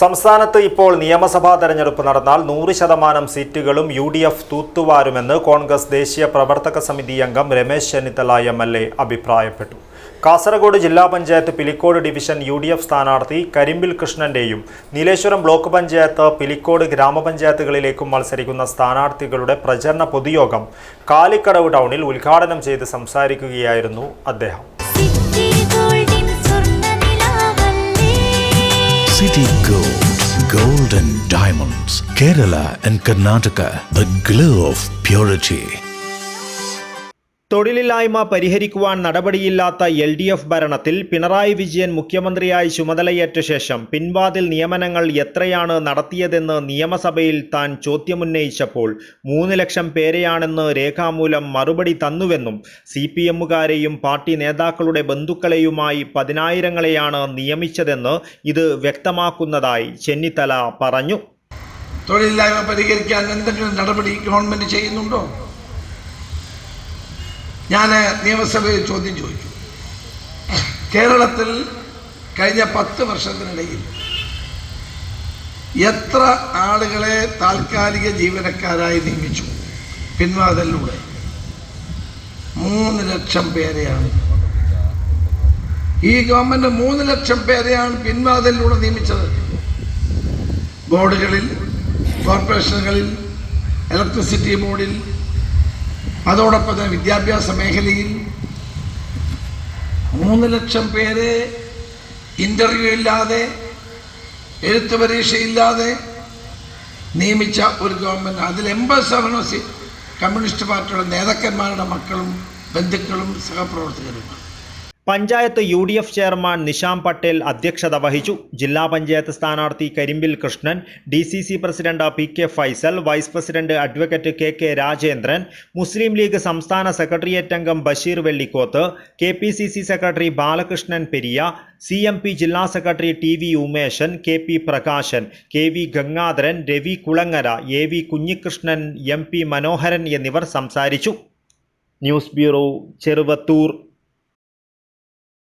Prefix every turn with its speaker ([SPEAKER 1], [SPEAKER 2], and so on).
[SPEAKER 1] സംസ്ഥാനത്ത് ഇപ്പോൾ നിയമസഭാ തെരഞ്ഞെടുപ്പ് നടന്നാൽ നൂറ് ശതമാനം സീറ്റുകളും യു ഡി എഫ് തൂത്തുവാരുമെന്ന് കോൺഗ്രസ് ദേശീയ പ്രവർത്തക സമിതി അംഗം Ramesh Chennithala M L A അഭിപ്രായപ്പെട്ടു. കാസർഗോഡ് ജില്ലാ panchayat Pilicode division U D F സ്ഥാനാർത്ഥി കരിമ്പിൽ കൃഷ്ണന്റെയും നീലേശ്വരം ബ്ലോക്ക് പഞ്ചായത്ത് പിലിക്കോട് ഗ്രാമപഞ്ചായത്തുകളിലേക്കും മത്സരിക്കുന്ന സ്ഥാനാർത്ഥികളുടെ പ്രചരണ പൊതുയോഗം കാലിക്കടവ് ടൗണിൽ ഉദ്ഘാടനം ചെയ്ത് സംസാരിക്കുകയായിരുന്നു അദ്ദേഹം.
[SPEAKER 2] Gold, Gold and Diamonds, Kerala and Karnataka, the glow of purity.
[SPEAKER 1] തൊഴിലില്ലായ്മ പരിഹരിക്കുവാൻ നടപടിയില്ലാത്ത എൽ ഡി എഫ് ഭരണത്തിൽ പിണറായി വിജയൻ മുഖ്യമന്ത്രിയായി ചുമതലയേറ്റ ശേഷം പിൻവാതിൽ നിയമനങ്ങൾ എത്രയാണ് നടത്തിയതെന്ന് നിയമസഭയിൽ താൻ ചോദ്യമുന്നയിച്ചപ്പോൾ മൂന്ന് ലക്ഷം പേരെയാണെന്ന് രേഖാമൂലം മറുപടി തന്നുവെന്നും സി പി എമ്മുകാരെയും പാർട്ടി നേതാക്കളുടെ ബന്ധുക്കളെയുമായി പതിനായിരങ്ങളെയാണ് നിയമിച്ചതെന്ന് ഇത് വ്യക്തമാക്കുന്നതായി ചെന്നിത്തല പറഞ്ഞു.
[SPEAKER 3] തൊഴിലില്ലായ്മ പരിഹരിക്കാൻ എന്തെങ്കിലും നടപടി ഗവൺമെന്റ് ചെയ്യുന്നുണ്ടോ? ഞാൻ നിയമസഭയിൽ ചോദ്യം ചോദിച്ചു കേരളത്തിൽ കഴിഞ്ഞ പത്ത് വർഷത്തിനിടയിൽ എത്ര ആളുകളെ താൽക്കാലിക ജീവനക്കാരായി നിയമിച്ചു? പിൻവാതിലൂടെ മൂന്ന് ലക്ഷം പേരെയാണ്. ഈ ഗവൺമെന്റ് മൂന്ന് ലക്ഷം പേരെയാണ് പിൻവാതിലൂടെ നിയമിച്ചത്. ബോർഡുകളിൽ കോർപ്പറേഷനുകളിൽ ഇലക്ട്രിസിറ്റി ബോർഡിൽ അതോടൊപ്പം തന്നെ വിദ്യാഭ്യാസ മേഖലയിൽ മൂന്ന് ലക്ഷം പേര് ഇന്റർവ്യൂ ഇല്ലാതെ എഴുത്ത് പരീക്ഷയില്ലാതെ നിയമിച്ച ഒരു ഗവൺമെന്റ് അതിൽ എൺപത് ശതമാനം കമ്മ്യൂണിസ്റ്റ് പാർട്ടിയുടെ നേതാക്കന്മാരുടെ മക്കളും ബന്ധുക്കളും സഹപ്രവർത്തകരുമാണ്.
[SPEAKER 1] Panchayat U D F chairman Nisham Patel അധ്യക്ഷത വഹിച്ചു. ജില്ലാ പഞ്ചായത്ത് സ്ഥാനാർത്ഥി Karimbil Krishnan D C C president P K Faisal vice president advocate K K Rajendran Muslim League സംസ്ഥാന സെക്രട്ടേറിയറ്റ് അംഗം Basheer Vellikoth K P C C secretary Balakrishnan Periya C M P ജില്ലാ secretary T V Umeshan K P Prakashan K V Gangadharan Ravi Kulangara A V Kunhikrishnan M P Manoharan എന്നിവർ സംസാരിച്ചു. News bureau Cheruvathur.